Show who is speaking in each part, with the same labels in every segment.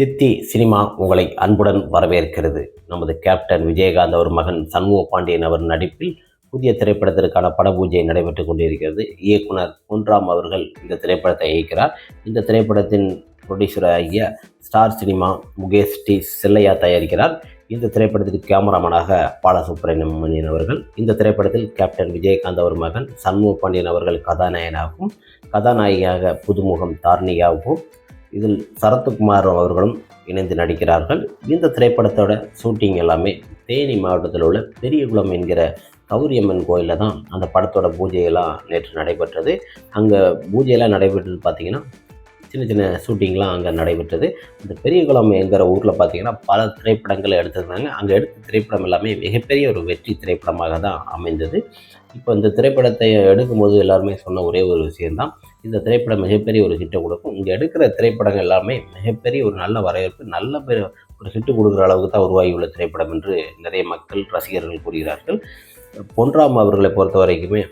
Speaker 1: சித்தி சினிமா உங்களை அன்புடன் வரவேற்கிறது. நமது கேப்டன் விஜயகாந்த் அவர் மகன் சண்முக பாண்டியன் அவர் நடிப்பில் புதிய திரைப்படத்திற்கான படபூஜை நடைபெற்றுக் கொண்டிருக்கிறது. இயக்குனர் பொன்ராம் அவர்கள் இந்த திரைப்படத்தை இயக்கிறார். இந்த திரைப்படத்தின் ப்ரொடியூசர் ஆகிய star cinema Mukesh T Chellaiah தயாரிக்கிறார். இந்த திரைப்படத்திற்கு கேமராமேனாக பாலசுப்ரமணியன் அவர்கள் இந்த திரைப்படத்தில் கேப்டன் விஜயகாந்த் அவர் மகன் சண்முக பாண்டியன் அவர்கள் கதாநாயகனாகவும் கதாநாயகியாக புதுமுகம் தார்ணியாகவும் இதில் சரத்குமார் அவர்களும் இணைந்து நடிக்கிறார்கள். இந்த திரைப்படத்தோட ஷூட்டிங் எல்லாமே தேனி மாவட்டத்தில் உள்ள பெரியகுளம் என்கிற கௌரியம்மன் கோயிலில் தான் அந்த படத்தோட பூஜையெல்லாம் நேற்று நடைபெற்றது. அங்கே பூஜையெல்லாம் நடைபெற்றது பார்த்திங்கன்னா சின்ன சின்ன ஷூட்டிங்லாம் அங்கே நடைபெற்றது. அந்த பெரியகுளம் என்கிற ஊரில் பார்த்தீங்கன்னா பல திரைப்படங்களை எடுத்திருந்தாங்க. அங்கே எடுத்த திரைப்படம் எல்லாமே மிகப்பெரிய ஒரு வெற்றி திரைப்படமாக தான் அமைந்தது. இப்போ இந்த திரைப்படத்தை எடுக்கும்போது எல்லாருமே சொன்ன ஒரே ஒரு விஷயந்தான் இந்த திரைப்படம் மிகப்பெரிய ஒரு ஹிட்டை கொடுக்கும். இங்கே எடுக்கிற திரைப்படங்கள் எல்லாமே மிகப்பெரிய ஒரு நல்ல வரவேற்பு நல்ல பெரு ஒரு ஹிட்டு கொடுக்குற அளவுக்கு தான் உருவாகியுள்ள திரைப்படம் என்று நிறைய மக்கள் ரசிகர்கள் கூறுகிறார்கள். பொன்ராம் அவர்களை பொறுத்த வரைக்குமே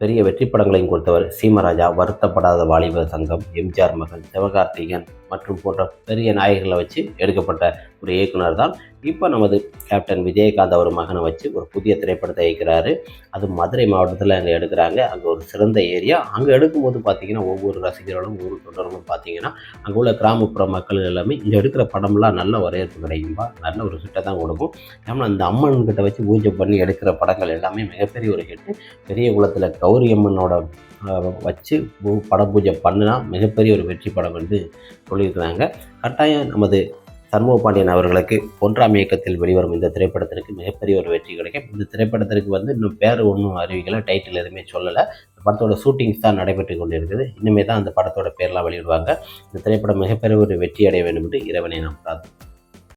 Speaker 1: பெரிய வெற்றி படங்களையும் கொடுத்தவர் சீமராஜா வருத்தப்படாத வாலிபர் சங்கம் எம்ஜிஆர் மகன் சிவகார்த்திகன் மற்றும் போன்ற பெரிய நாயகர்களை வச்சு எடுக்கப்பட்ட ஒரு இயக்குனர் தான். இப்போ நமது கேப்டன் விஜயகாந்த் அவர் மகனை வச்சு ஒரு புதிய திரைப்படத்தை இயக்கிறாரு. அது மதுரை மாவட்டத்தில் அங்கே எடுக்கிறாங்க. அங்கே ஒரு சிறந்த ஏரியா. அங்கே எடுக்கும்போது பார்த்தீங்கன்னா ஒவ்வொரு ரசிகர்களும் ஒவ்வொரு தொண்டர்களும் பார்த்தீங்கன்னா அங்கே உள்ள கிராமப்புற மக்கள் எல்லாமே இங்கே எடுக்கிற படம்லாம் நல்ல வரவேற்பு கிடைக்கும்பா நல்ல ஒரு ஹிட்டை தான் கொடுக்கும். ஏன்னா அந்த அம்மன் கிட்ட வச்சு பூஜை பண்ணி எடுக்கிற படங்கள் எல்லாமே மிகப்பெரிய ஒரு ஹிட்டு பெரிய குளத்தில் கௌரி அம்மனோட வச்சு பூ- பட பூஜை பண்ணினா மிகப்பெரிய ஒரு வெற்றி படம் என்று சொல்லியிருக்கிறாங்க. கட்டாயம் நமது சண்முக பாண்டியன் அவர்களுக்கு பொன்றாம் இயக்கத்தில் வெளிவரும் இந்த திரைப்படத்திற்கு மிகப்பெரிய ஒரு வெற்றி கிடைக்கும். இந்த திரைப்படத்திற்கு வந்து இன்னும் பேர் ஒன்றும் அறிவிக்கலை டைட்டில் எதுவுமே சொல்லலை. இந்த படத்தோட ஷூட்டிங்ஸ் தான் நடைபெற்று கொண்டு இருக்குது இனிமேல் தான் அந்த படத்தோட பேர்லாம் வெளியிடுவாங்க. இந்த திரைப்படம் மிகப்பெரிய ஒரு வெற்றி அடைய வேண்டும் என்று இறைவனை நாம் பிரார்த்தனை